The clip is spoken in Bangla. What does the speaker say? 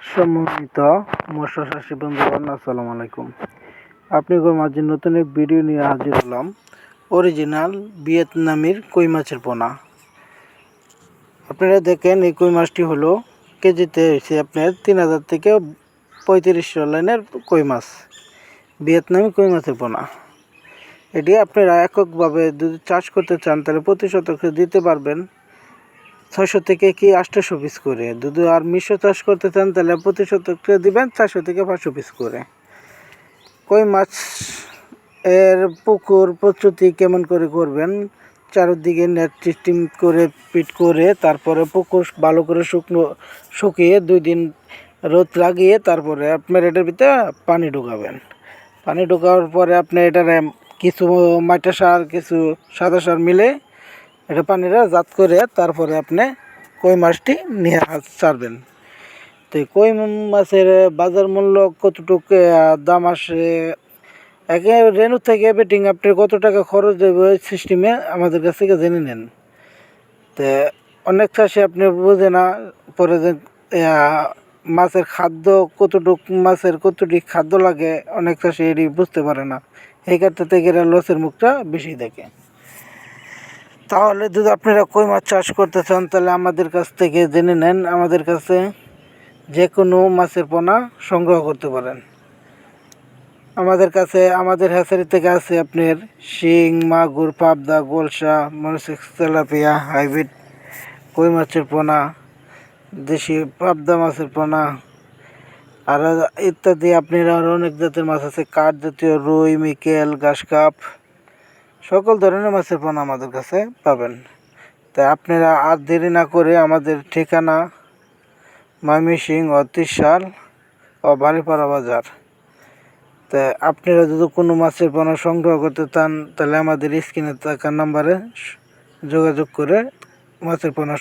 সম্মানিত মৎস্য চাষী বন্ধুগণ, আসসালামু আলাইকুম। আপনাদের মাঝে নতুন এক ভিডিও নিয়ে হাজির হলাম। অরিজিনাল ভিয়েতনামের কই মাছের পোনা। আপনারা দেখেন, এই কই মাছটি হলো কেজিতে হয়েছে আপনার তিন হাজার থেকে পঁয়ত্রিশশো লাইনের কই মাছ। ভিয়েতনামি কই মাছের পোনা। এটি আপনারা এককভাবে যদি চাষ করতে চান, তাহলে প্রতি শতকে দিতে পারবেন। ছয়শো থেকে কি আটশোশো পিস করে? যদি আর মিশ্র চাষ করতে চান, তাহলে প্রতি শতকে দিবেন চারশো থেকে পাঁচশো পিস করে। কই মাছ এর পুকুর প্রস্তুতি কেমন করে করবেন? চারদিকে নেট সিস্টেম করে পিট করে, তারপরে পুকুর ভালো করে শুকনো, শুকিয়ে দুই দিন রোদ লাগিয়ে তারপরে আপনার এটার ভিতরে পানি ঢুকাবেন। পানি ঢোকার পরে আপনি এটার কিছু মাটা সার, কিছু সাদা সার মিলে এটা পানিটা জাত করে তারপরে আপনি কই মাছটি নিয়ে ছাড়বেন। তো কই মাছের বাজার মূল্য কতটুকু দাম আসে, একে রেনু থেকে বেটিং আপনার কত টাকা খরচ দেবে ওই সিস্টেমে আমাদের কাছ থেকে জেনে নেন। তো অনেক চাষি আপনি বোঝে না পরে মাছের খাদ্য কতটুক, মাছের কতটুক খাদ্য লাগে, অনেক চাষি এটি বুঝতে পারে না। এই ক্ষেত্রে থেকে লসের মুখটা বেশি দেখে। তাহলে যদি আপনারা কই মাছ চাষ করতে চান, তাহলে আমাদের কাছ থেকে জেনে নেন, আমাদের কাছে যে কোনো মাছের পোনা সংগ্রহ করতে পারেন। আমাদের কাছে, আমাদের হ্যাচারি থেকে আছে আপনার শিং, মাগুর, পাবদা, গোলসা মনসিক্স তেলাপিয়া, হাইব্রিড কই মাছের পোনা, দেশি পাবদা মাছের পোনা, আর ইত্যাদি। আপনার আরও অনেক জাতের মাছ আছে, কাঠ জাতীয় রুই, মিকেল, ঘাস কাপ। সকল ধরনের মাছের পোনা আমাদের কাছে পাবেন। তাই আপনারা আর দেরি না করে আমাদের ঠিকানা ময়মনসিং ও ত্রিশাল ও বালিপাড়া বাজার। তা আপনারা যদি কোনো মাছের পোনা সংগ্রহ করতে চান, তাহলে আমাদের স্ক্রিনে থাকা নাম্বারে যোগাযোগ করে মাছের পোনা